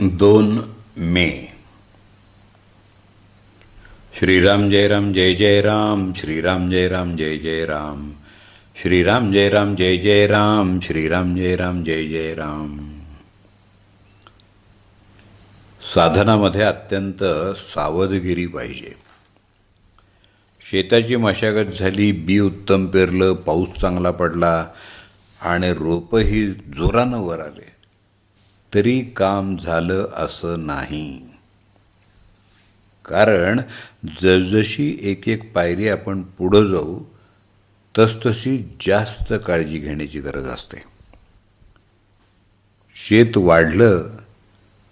दोन मे. श्रीराम जय राम जय जय राम श्रीराम जय राम जय जय राम. श्रीराम जय राम जय जय राम श्रीराम जय राम जय जय राम. साधनामध्ये अत्यंत सावधगिरी पाहिजे. शेताची मशागत झाली बी उत्तम पेरलं पाऊस चांगला पडला आणि रोपंही जोरानं वर आले. तरी काम झालं असं नाही. कारण जसजशी एक एक पायरी आपण पुढं जाऊ तसतशी जास्त काळजी घेण्याची गरज असते. शेत वाढलं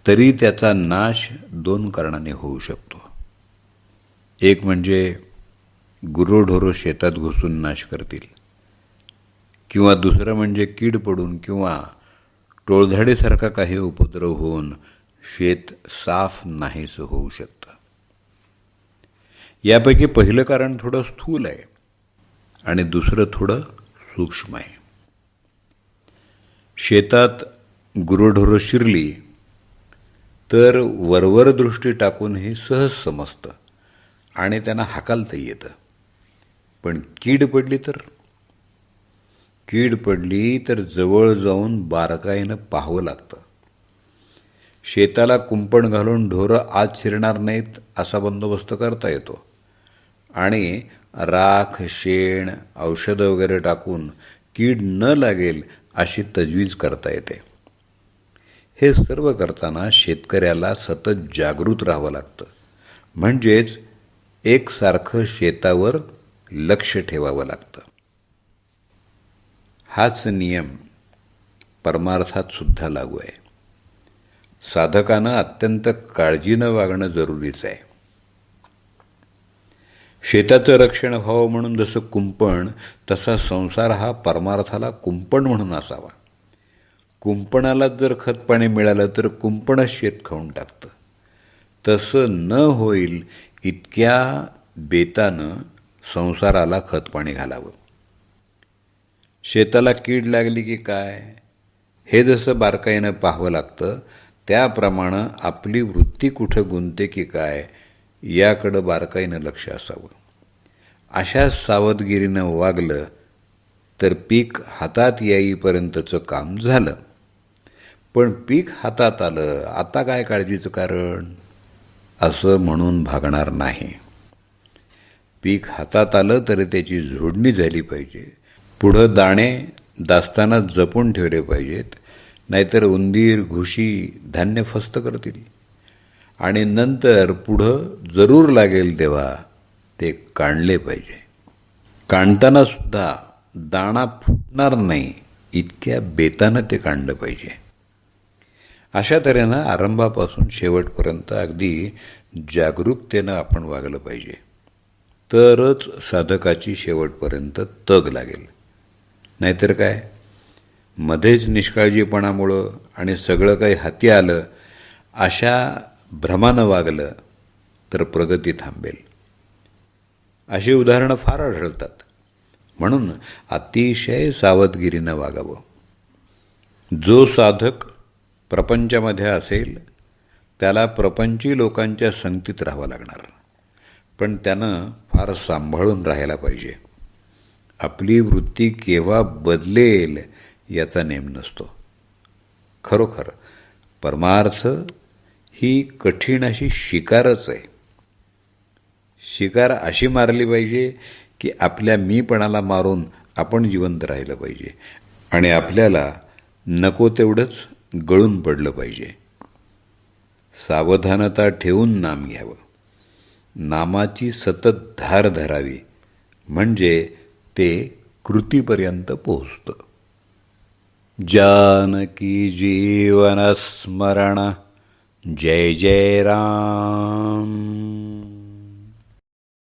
तरी त्याचा नाश दोन कारणाने होऊ शकतो. एक म्हणजे गुरोढोरो शेतात घुसून नाश करतील. किंवा दुसरं म्हणजे कीड पडून किंवा टोळधाडीसारखा काही उपद्रव होऊन शेत साफ नाहीसं होऊ शकतं. यापैकी पहिलं कारण थोडं स्थूल आहे आणि दुसरं थोडं सूक्ष्म आहे. शेतात गुरुढोरं शिरली तर वरवर दृष्टी टाकून हे सहज समजतं आणि त्यांना हाकालता येतं. पण कीड पडली तर? कीड पडली तर जवळ जाऊन बारकाईनं पाहावं लागतं. शेताला कुंपण घालून ढोरं आत शिरणार नाहीत असा बंदोबस्त करता येतो. आणि राख शेण औषधं वगैरे टाकून कीड न लागेल अशी तजवीज करता येते. हे सर्व करताना शेतकऱ्याला सतत जागृत राहावं लागतं. म्हणजेच एकसारखं शेतावर लक्ष ठेवावं लागतं. हाच नियम परमार्थात सुद्धा लागू आहे. साधकानं अत्यंत काळजीनं वागणं जरुरीचं आहे. शेताचं रक्षण व्हावं म्हणून जसं कुंपण तसा संसार हा परमार्थाला कुंपण म्हणून असावा. कुंपणालाच जर खत पाणी मिळालं तर कुंपणच शेत खाऊन टाकतं. तसं न होईल इतक्या बेतानं संसाराला खतपाणी घालावं. शेताला कीड लागली की काय? हे जसं बारकाईनं पाहावं लागतं त्याप्रमाणे आपली वृत्ती कुठं गुंते की काय याकडं बारकाईनं लक्ष असावं. अशा सावधगिरीनं वागलं तर पीक हातात येईपर्यंतचं काम झालं. पण पीक हातात आलं आता काय काळजीचं कारण? असं म्हणून भागणार नाही. पीक हातात आलं तरी त्याची झोडणी झाली पाहिजे. पुढं दाणे दास्ताना जपून ठेवले पाहिजेत नाहीतर उंदीर घुशी धान्य फस्त करतील. आणि नंतर पुढं जरूर लागेल तेव्हा ते काढले पाहिजे. काढताना सुद्धा दाणा फुटणार नाही इतक्या बेतानं ते काढलं पाहिजे. अशा तऱ्हेनं आरंभापासून शेवटपर्यंत अगदी जागरूकतेनं आपण वागलं पाहिजे. तरच साधकाची शेवटपर्यंत तग लागेल. नाहीतर काय? मध्येच निष्काळजीपणामुळं आणि सगळं काही हाती आलं अशा भ्रमानं वागलं तर प्रगती थांबेल. अशी उदाहरणं फार आढळतात. म्हणून अतिशय सावधगिरीनं वागावं. जो साधक प्रपंचामध्ये असेल त्याला प्रपंची लोकांच्या संगतीत राहावं लागणार. पण त्यानं फार सांभाळून राहायला पाहिजे. आपली वृत्ती केव्हा बदलेल याचा नेम नसतो. खरोखर परमार्थ ही कठीण अशी शिकारच आहे. शिकार अशी मारली पाहिजे की आपल्या मीपणाला मारून आपण जिवंत राहिलं पाहिजे आणि आपल्याला नको तेवढंच गळून पडलं पाहिजे. सावधानता ठेवून नाम घ्यावं. नामाची सतत धार धरावी. म्हणजे ते कृतीपर्यंत पोहोचतं. जानकी जीवनस्मरण. जय जय राम.